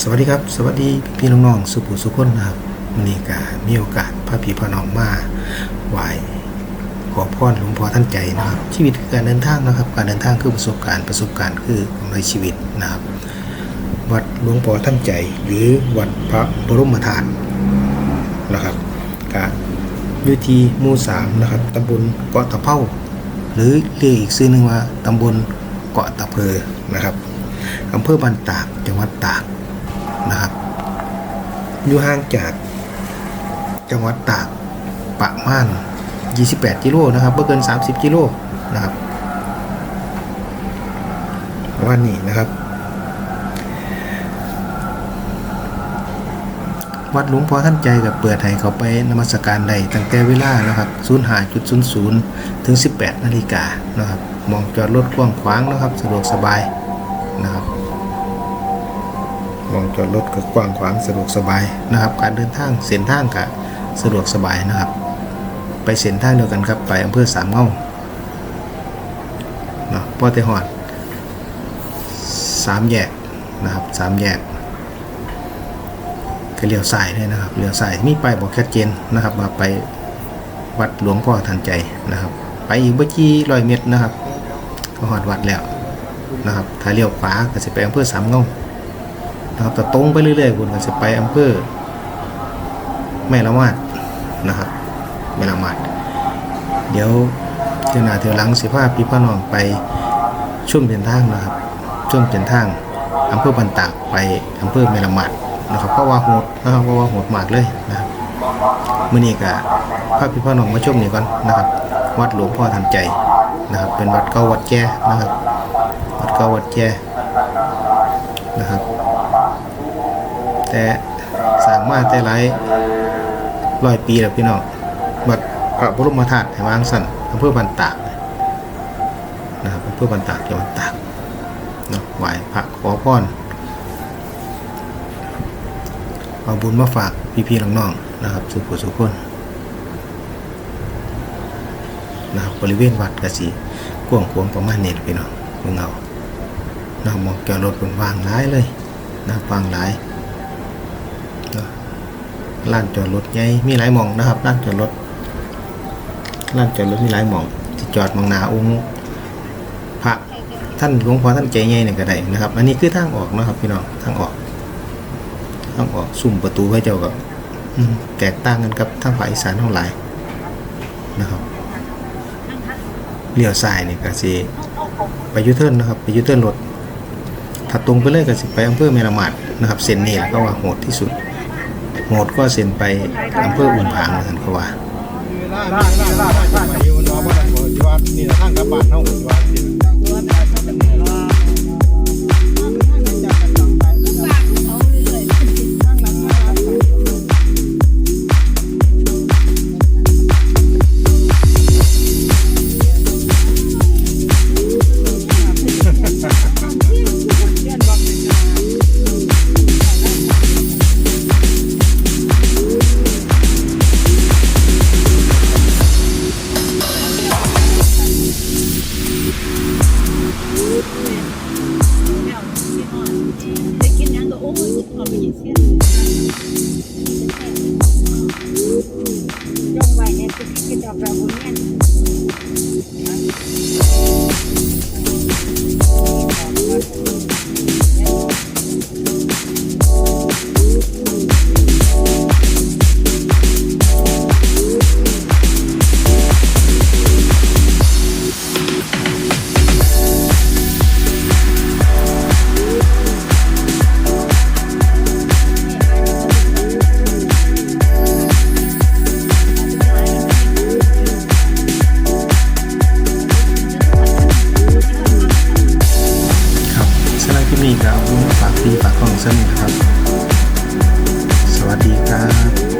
สวัสดีครับ สวัสดีพี่น้องๆสุภูสุคนนะครับวันนี้ก็มีโอกาสพาพี่พ่อน้องมาไหว้ขอพรหลวงพ่อท่านใจนะครับ ชีวิตคือการเดินทางนะครับ การเดินทางคือประสบการณ์ประสบการณ์คือกำไรชีวิตนะครับ วัดหลวงพ่อท่านใจ หรือวัดพระบรมธาตุนะครับก็อยู่ที่หมู่สามนะครับตำบลเกาะตะเภาหรือเรียกอีกชื่อหนึ่งว่าตำบลเกาะตะเพอนะครับอำเภอบันตากจังหวัดตาก นะครับ อยู่ห่างจากจังหวัดตากประมาณ 28 กิโลนะครับไม่เกิน 30 กิโลนะครับวันนี้นะครับ วัดหลวงพ่อท่านใจกับเปิดให้เขาไปนมัสการใดตั้งแต่เวลานะครับ0 5 0 0 ถึง 18 นาฬิกานะครับ มองจอดรถกว้างขวางนะครับ สะดวกสบายนะครับ มองจอดรถก็กว้างขวางสะดวกสบายนะครับ การเดินทางเส้นทางก็สะดวกสบายนะครับ ไปเส้นทางเดียวกันครับไปอำเภอสามเงาเนาะพอแต่หอดสามแยกนะครับสามแยกก็เลี้ยวซ้ายเลยนะครับเลี้ยวซ้ายมีไปบอกชัดเจนนะครับว่าไปวัดหลวงพ่อทันใจนะครับ ไปอีกเมื่อกี้ร้อยเมตรนะครับ ก็หอดวัดแล้วนะครับถ้าเลี้ยวขวาก็จะไปอำเภอสามเงา นะครับแต่ตรงไปเรื่อยๆคุณก็จะไปอำเภอแม่ละมาดนะครับแม่ละมาดเดี๋ยวเจ้าหน้าเที่ยวหลังสิพาพี่พ่อน้องไปช่วงเดินทางนะครับช่วงเดินทางอำเภอบันตากไปอำเภอแม่ละมาดนะครับเพราะว่าโหดนะครับเพราะว่าโหดมากเลยนะครับมื่อนี้ก็พาพี่พ่อน้องมาชมนี่ก่อนนะครับ วัดหลวงพ่อทันใจนะครับ เป็นวัดเก่าวัดแก่นะครับ วัดเก่าวัดแก่นะครับ แต่สร้างมาแต่หลายร้อยปีแล้วพี่น้องวัดพระบรมธาตุแห่งวางสันอำเภอบันตากนะครับอำเภอบันตากจังหวัดตากเนาะไหว้พระขอพรเอาบุญมาฝากพี่ๆน้องๆนะครับสุขสุขคนนะครับบริเวณวัดกระสีกว้างขวางประมาณนี้แหละพี่น้องเมืองเอานะมองแกวรถบนวางหลายเลยนะวางหลาย ลานจอดรถใหญ่มีหลายหมองนะครับลานจอดรถลานจอดรถมีหลายหมองที่จอดมองนาองค์พระท่านหลวงพ่อท่านใจใหญ่เนี่ยก็ได้นะครับ อันนี้คือทางออกนะครับพี่น้องทางออกทางออกซุ่มประตูพระเจ้ากับอืมแตกต่างกันกับทางภาคอีสานท่าไหร่นะครับเลี้ยวซ้ายนี่ก็สิไปยูเทิร์นนะครับไปยูเทิร์นรถถ้าตรงไปเลยก็สิไปอำเภอเมรมาดนะครับเส้นนี้แหละก็ว่าโหดที่สุด หมดก็เซ็นไปอำเภออุ่นผางเหมือนกันเขาว่าล่าล่าล่าล่าล่าไปอยู่นอบ้านอยู่ว่านี่ทางกลับบ้านเฮาอยู่ว่า ยงไว้เนี่ยจะกินดอกเราบุญเนี่ย สนิทครับ สวัสดีครับ